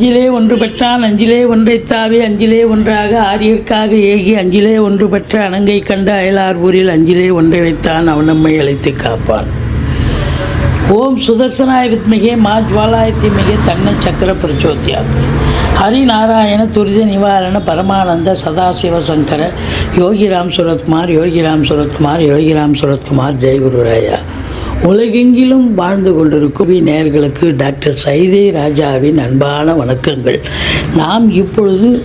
அஞ்சிலே ஒன்று பெற்றான் அஞ்சிலே ஒன்றைத்தாவே அஞ்சிலே ஒன்றாக ஆரியர்க்காக ஏகி அஞ்சிலே ஒன்று பெற்ற அணங்கை கண்ட அயலார் ஊரில் அஞ்சிலே ஒன்றை வைத்தான் அவன் நம்மை அழைத்து காப்பான். ஓம் சுதர்சனாய வித்மிகே மா ஜுவாலாய தீமிகே தன்ன சக்கர பிரச்சோத்தியா ஹரிநாராயண துரித நிவாரண பரமானந்த சதாசிவ சங்கர யோகிராம் சுரத்குமார் யோகிராம் சுரத்குமார் யோகிராம் சுரத்குமார் ஜெயகுருராயா உலகெங்கிலும் வாழ்ந்து கொண்டிருக்கும் நேயர்களுக்கு டாக்டர் சைதே ராஜாவின் அன்பான வணக்கங்கள். நாம் இப்பொழுது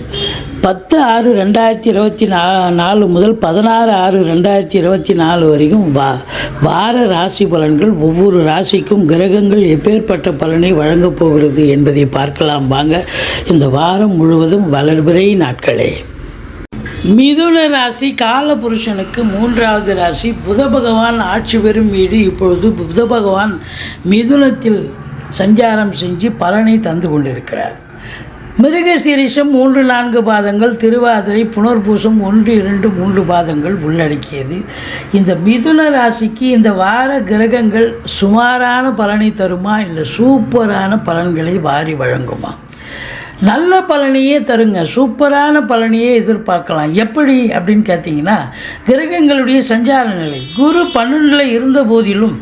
பத்து ஆறு ரெண்டாயிரத்தி இருபத்தி நா நாலு முதல் பதினாறு ஆறு ரெண்டாயிரத்தி இருபத்தி நாலு வரைக்கும் வா வார ராசி பலன்கள் ஒவ்வொரு ராசிக்கும் கிரகங்கள் எப்பேற்பட்ட பலனை வழங்கப் போகிறது என்பதை பார்க்கலாம். வாங்க இந்த வாரம் முழுவதும் வளர்பிறை நாட்களே. மிதுன ராசி காலபுருஷனுக்கு மூன்றாவது ராசி. புத பகவான் ஆட்சி பெறும் வீடு. இப்பொழுது புத பகவான் மிதுனத்தில் சஞ்சாரம் செஞ்சு பலனை தந்து கொண்டிருக்கிறார். மிருகசீரிஷம் மூன்று நான்கு பாதங்கள் திருவாதிரை புனர்பூசம் ஒன்று இரண்டு மூன்று பாதங்கள் உள்ளடக்கியது. இந்த மிதுன ராசிக்கு இந்த வார கிரகங்கள் சுமாரான பலனை தருமா? இல்லை சூப்பரான பலன்களை வாரி வழங்குமா? நல்ல பலனையே தருங்க சூப்பரான பலனையே எதிர்பார்க்கலாம். எப்படி அப்படின்னு கேட்டிங்கன்னா கிரகங்களுடைய சஞ்சார நிலை. குரு பன்னெண்டில் இருந்த போதிலும்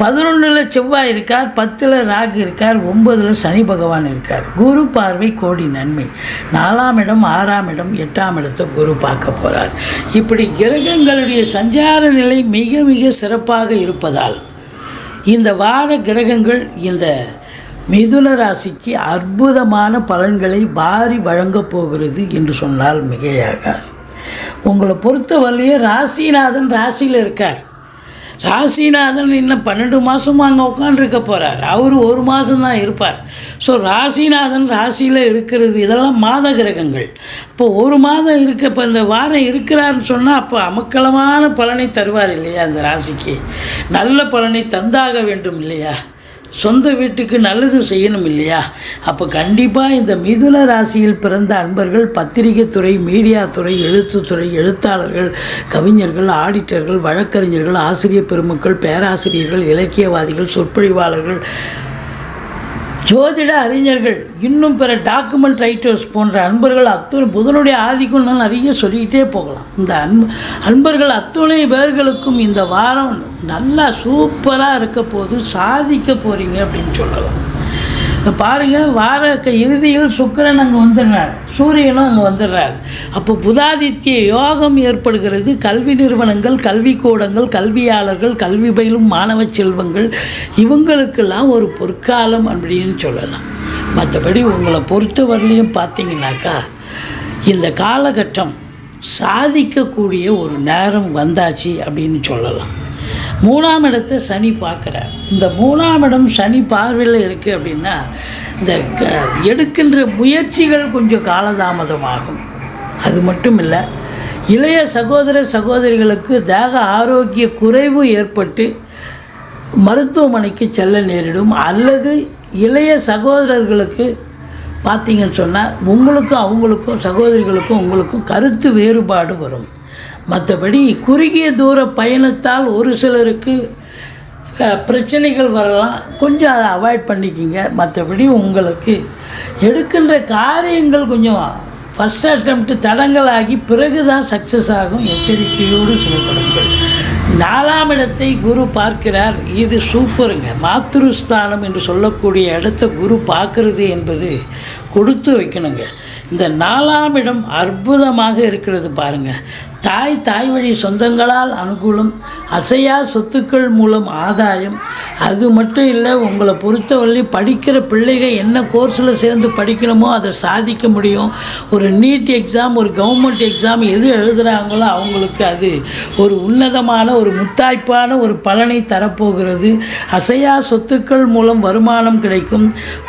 பதினொன்றில் செவ்வாய் இருக்கார் பத்தில் ராகு இருக்கார் ஒன்பதில் சனி பகவான் இருக்கார். குரு பார்வை கோடி நன்மை. நாலாம் இடம் ஆறாம் இடம் எட்டாம் இடத்தை குரு பார்க்க போகிறார் இப்படி கிரகங்களுடைய சஞ்சார நிலை மிக மிக சிறப்பாக இருப்பதால் இந்த வார கிரகங்கள் இந்த மிதுன ராசிக்கு அற்புதமான பலன்களை வாரி வழங்கப் போகிறது என்று சொன்னால் மிகையாகாது. உங்களை பொறுத்தவரையிலே ராசிநாதன் ராசியில் இருக்கார். ராசிநாதன் இன்னும் பன்னெண்டு மாதம் அங்கே உட்காந்துருக்க போகிறார் அவர் ஒரு மாதம்தான் இருப்பார். ஸோ ராசிநாதன் ராசியில் இருக்கிறது இதெல்லாம் மாத கிரகங்கள். இப்போ ஒரு மாதம் இருக்க இப்போ இந்த வாரம் இருக்கிறாருன்னு சொன்னால் அப்போ அமக்கலமான பலனை தருவார் இல்லையா அந்த ராசிக்கு? நல்ல பலனை தந்தாக வேண்டும் இல்லையா? சொந்த வீட்டுக்கு நல்லது செய்யணும் இல்லையா? அப்போ கண்டிப்பாக இந்த மிதுன ராசியில் பிறந்த அன்பர்கள் பத்திரிகை துறை மீடியா துறை எழுத்துத்துறை எழுத்தாளர்கள் கவிஞர்கள் ஆடிட்டர்கள் வழக்கறிஞர்கள் ஆசிரியர் பெருமக்கள் பேராசிரியர்கள் இலக்கியவாதிகள் சொற்பொழிவாளர்கள் ஜோதிட அறிஞர்கள் இன்னும் பிற டாக்குமெண்ட் ரைட்டர்ஸ் போன்ற அன்பர்கள் அத்துணை புதனுடைய ஆதிக்கம் நான் நிறைய சொல்லிக்கிட்டே போகலாம். இந்த அன்பு அன்பர்கள் அத்துணை பேர்களுக்கும் இந்த வாரம் நல்லா சூப்பராக இருக்க போது சாதிக்க போகிறீங்க அப்படின்னு சொல்லலாம். இப்போ பாருங்கள் வார இறுதியில் சுக்கிரன் அங்கே வந்துடுறார். சூரியனும் அங்கே வந்துடுறார். அப்போ புதாதித்ய யோகம் ஏற்படுகிறது. கல்வி நிறுவனங்கள் கல்விக்கூடங்கள் கல்வியாளர்கள் கல்வி பயிலும் மாணவ செல்வங்கள் இவங்களுக்கெல்லாம் ஒரு பொற்காலம் அப்படின்னு சொல்லலாம். மற்றபடி உங்களை பொறுத்தவரையிலையும் பார்த்தீங்கன்னாக்கா இந்த காலகட்டம் சாதிக்கக்கூடிய ஒரு நேரம் வந்தாச்சு அப்படின்னு சொல்லலாம். மூணாம் இடத்தை சனி பார்க்குறார். இந்த மூணாம் இடம் சனி பார்வையில் இருக்குது அப்படின்னா இந்த க- எடுக்கின்ற முயற்சிகள் கொஞ்சம் காலதாமதமாகும். அது மட்டும் இல்லை இளைய சகோதர சகோதரிகளுக்கு தேக ஆரோக்கிய குறைவு ஏற்பட்டு மருத்துவமனைக்கு செல்ல நேரிடும். அல்லது இளைய சகோதரர்களுக்கு பார்த்தீங்கன்னு சொன்னால் உங்களுக்கும் அவங்களுக்கும் சகோதரிகளுக்கும் உங்களுக்கும் கருத்து வேறுபாடு வரும். மற்றபடி குறுகிய தூர பயணத்தால் ஒரு சிலருக்கு பிரச்சனைகள் வரலாம். கொஞ்சம் அதை அவாய்ட் பண்ணிக்கிங்க. மற்றபடி உங்களுக்கு எடுக்கின்ற காரியங்கள் கொஞ்சம் ஃபஸ்ட் அட்டம்ப்ட் தடங்களாகி பிறகு தான் சக்ஸஸ் ஆகும். எச்சரிக்கையோடு சொல்லப்படுங்கள் நாலாம் இடத்தை குரு பார்க்கிறார். இது சூப்பருங்க மாத்திருஸ்தானம் என்று சொல்லக்கூடிய இடத்த குரு பார்க்கறது என்பது கொடுத்து வைக்கணுங்க. இந்த நாலாம் இடம் அற்புதமாக இருக்கிறது பாருங்க. தாய் தாய் வழி சொந்தங்களால் அனுகூலம் அசையா சொத்துக்கள் மூலம் ஆதாயம். அது மட்டும் இல்லை உங்களை பொறுத்தவரை படிக்கிற பிள்ளைகள் என்ன கோர்ஸில் சேர்ந்து படிக்கணுமோ அதை சாதிக்க முடியும். ஒரு நீட் எக்ஸாம் ஒரு கவர்மெண்ட் எக்ஸாம் எது எழுதுகிறாங்களோ அவங்களுக்கு அது ஒரு உன்னதமான ஒரு முத்தாய்ப்பான ஒரு பலனை தரப்போகிறது. அசையா சொத்துக்கள் மூலம் வருமானம் கிடைக்கும்.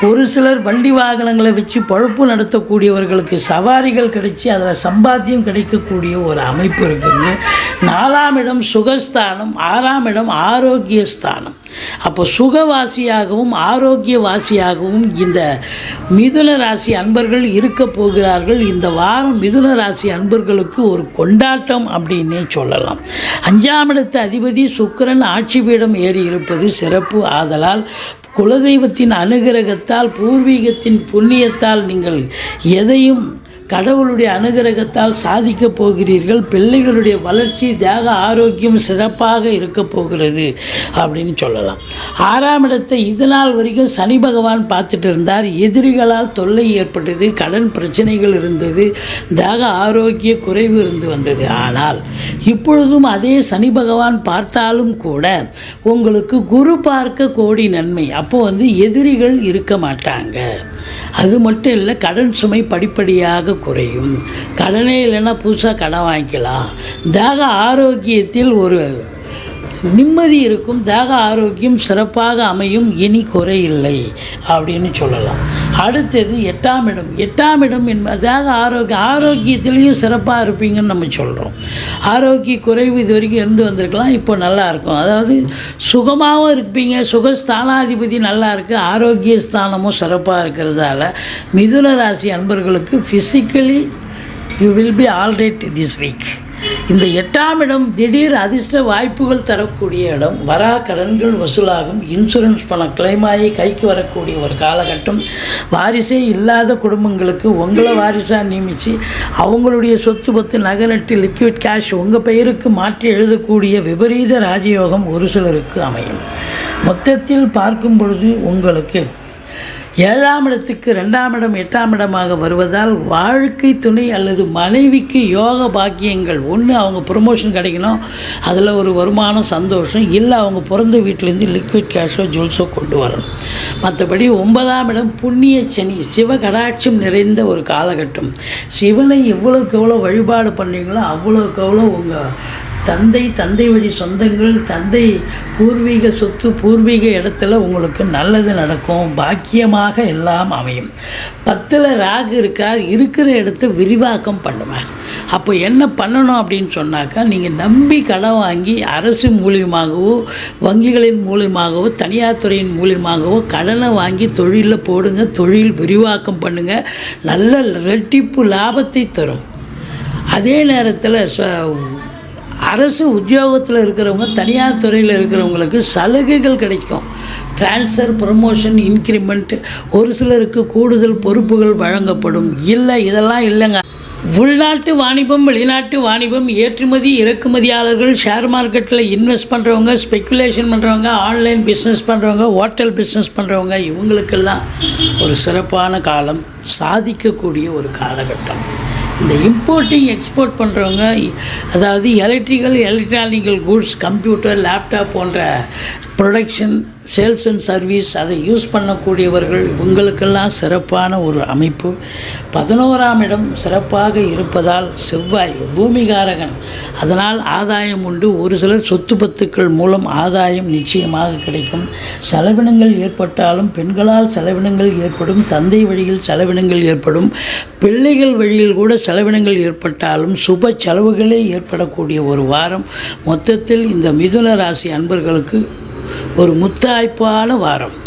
ஒரு சிலர் வண்டி வாகனங்களை வச்சு பொழப்பு நடத்தக்கூடியவர்களுக்கு சவாரிகள் கிடைச்சி அதில் சம்பாத்தியம் கிடைக்கக்கூடிய ஒரு அமைப்பு இருக்குங்க நாலாம் இடம் சுகஸ்தானம் ஆறாம் இடம் ஆரோக்கிய ஸ்தானம் அப்போ சுகவாசியாகவும் ஆரோக்கியவாசியாகவும் இந்த மிதுன ராசி அன்பர்கள் இருக்க போகிறார்கள். இந்த வாரம் மிதுன ராசி அன்பர்களுக்கு ஒரு கொண்டாட்டம் அப்படின்னே சொல்லலாம். அஞ்சாம் இடத்து அதிபதி சுக்கிரன் ஆட்சி பீடம் ஏறி இருப்பது சிறப்பு. ஆதலால் குலதெய்வத்தின் அனுகிரகத்தால் பூர்வீகத்தின் புண்ணியத்தால் நீங்கள் எதையும் கடவுளுடைய அனுகிரகத்தால் சாதிக்கப் போகிறீர்கள். பிள்ளைகளுடைய வளர்ச்சி தேக ஆரோக்கியம் சிறப்பாக இருக்க போகிறது அப்படின்னு சொல்லலாம். ஆறாம் இடத்தை இது நாள் வரைக்கும் சனி பகவான் பார்த்துட்டு இருந்தார். எதிரிகளால் தொல்லை ஏற்பட்டது கடன் பிரச்சனைகள் இருந்தது தேக ஆரோக்கிய குறைவு இருந்து வந்தது. ஆனால் இப்பொழுதும் அதே சனி பகவான் பார்த்தாலும் கூட உங்களுக்கு குரு பார்க்க கோடி நன்மை. அப்போ வந்து எதிரிகள் இருக்க மாட்டாங்க. அது மட்டும் இல்லை கடன் சுமை படிப்படியாக குறையும். கடனே இல்லைன்னா புதுசாக கடன் வாங்கிக்கலாம். தேக ஆரோக்கியத்தில் ஒரு நிம்மதி இருக்கும். தேக ஆரோக்கியம் சிறப்பாக அமையும். இனி குறையில்லை அப்படின்னு சொல்லலாம். அடுத்தது எட்டாம் இடம். எட்டாம் இடம் என்பது தேக ஆரோக்கிய சிறப்பாக இருப்பீங்கன்னு நம்ம சொல்கிறோம் ஆரோக்கிய குறைவு இது வரைக்கும் இருந்து வந்திருக்கலாம் இப்போ நல்லா இருக்கும். அதாவது சுகமாகவும் இருப்பீங்க சுகஸ்தானாதிபதி நல்லா இருக்குது ஆரோக்கிய ஸ்தானமும் சிறப்பாக இருக்கிறதால மிதுன ராசி அன்பர்களுக்கு physically you will be alright this week இந்த எட்டாம் இடம் திடீர் அதிர்ஷ்ட வாய்ப்புகள் தரக்கூடிய இடம். வரா கடன்கள் வசூலாகும். இன்சூரன்ஸ் பணம் claim கைக்கு வரக்கூடிய ஒரு காலகட்டம். வாரிசே இல்லாத குடும்பங்களுக்கு உங்களை வாரிசாக நியமித்து அவங்களுடைய சொத்து பத்து நகலட்டு லிக்விட் கேஷ் உங்கள் பெயருக்கு மாற்றி எழுதக்கூடிய விபரீத ராஜயோகம் ஒரு சிலருக்கு அமையும். மொத்தத்தில் பார்க்கும் பொழுது உங்களுக்கு ஏழாம் இடத்துக்கு ரெண்டாம் இடம் எட்டாம் இடமாக வருவதால் வாழ்க்கை துணை அல்லது மனைவிக்கு யோக பாக்கியங்கள். ஒன்று அவங்க ப்ரொமோஷன் கிடைக்கணும். அதில் ஒரு வருமானம் சந்தோஷம். இல்லை அவங்க பிறந்த வீட்டிலேருந்து லிக்விட் கேஷோ ஜூல்ஸோ கொண்டு வரணும். மற்றபடி ஒன்பதாம் இடம் புண்ணிய சனி. சிவ கடாட்சம் நிறைந்த ஒரு காலகட்டம். சிவனை எவ்வளோக்கு எவ்வளோ வழிபாடு பண்ணுறீங்களோ அவ்வளோக்கு எவ்வளோ உங்கள் தந்தை தந்தை வழி சொந்தங்கள் தந்தை பூர்வீக சொத்து பூர்வீக இடத்துல உங்களுக்கு நல்லது நடக்கும். பாக்கியமாக எல்லாம் அமையும். பத்தில் ராகு இருக்கார் இருக்கிற இடத்த விரிவாக்கம் பண்ணுவார். அப்போ என்ன பண்ணணும் அப்படின்னு சொன்னாக்கா நீங்கள் நம்பி கடன் வாங்கி அரசு மூலியமாகவோ வங்கிகளின் மூலியமாகவோ தனியார் துறையின் மூலியமாகவோ கடனை வாங்கி தொழிலில் போடுங்க தொழில் விரிவாக்கம் பண்ணுங்கள் நல்ல ரெட்டிப்பு லாபத்தை தரும். அதே நேரத்தில் ச அரசு உத்தியோகத்தில் இருக்கிறவங்க தனியார் துறையில் இருக்கிறவங்களுக்கு சலுகைகள் கிடைக்கும். ட்ரான்ஸ்ஃபர் ப்ரமோஷன் இன்க்ரிமெண்ட் ஒரு சிலருக்கு கூடுதல் பொறுப்புகள் வழங்கப்படும். இல்லை இதெல்லாம் இல்லைங்க. உள்நாட்டு வாணிபம் வெளிநாட்டு வாணிபம் ஏற்றுமதி இறக்குமதியாளர்கள் ஷேர் மார்க்கெட்டில் இன்வெஸ்ட் பண்ணுறவங்க ஸ்பெக்குலேஷன் பண்ணுறவங்க ஆன்லைன் பிஸ்னஸ் பண்ணுறவங்க ஹோட்டல் பிஸ்னஸ் பண்ணுறவங்க இவங்களுக்கெல்லாம் ஒரு சிறப்பான காலம் சாதிக்கக்கூடிய ஒரு காலகட்டம். இந்த இம்போர்ட்டிங் எக்ஸ்போர்ட் பண்ணுறவங்க அதாவது electrical electronical goods computer laptop போன்ற ப்ரொடக்ஷன் சேல்ஸ் அண்ட் சர்வீஸ் அதை யூஸ் பண்ணக்கூடியவர்கள் இவங்களுக்கெல்லாம் சிறப்பான ஒரு அமைப்பு. பதினோராம் இடம் சிறப்பாக இருப்பதால் செவ்வாய் பூமிகாரகன். அதனால் ஆதாயம் உண்டு. ஒரு சிலர் சொத்து பத்துக்கள் மூலம் ஆதாயம் நிச்சயமாக கிடைக்கும். செலவினங்கள் ஏற்பட்டாலும் பெண்களால் செலவினங்கள் ஏற்படும். தந்தை வழியில் செலவினங்கள் ஏற்படும். பிள்ளைகள் வழியில் கூட செலவினங்கள் ஏற்பட்டாலும் சுப செலவுகளே ஏற்படக்கூடிய ஒரு வாரம். மொத்தத்தில் இந்த மிதுன ராசி அன்பர்களுக்கு ஒரு முத்தாய்ப்பான வாரம்.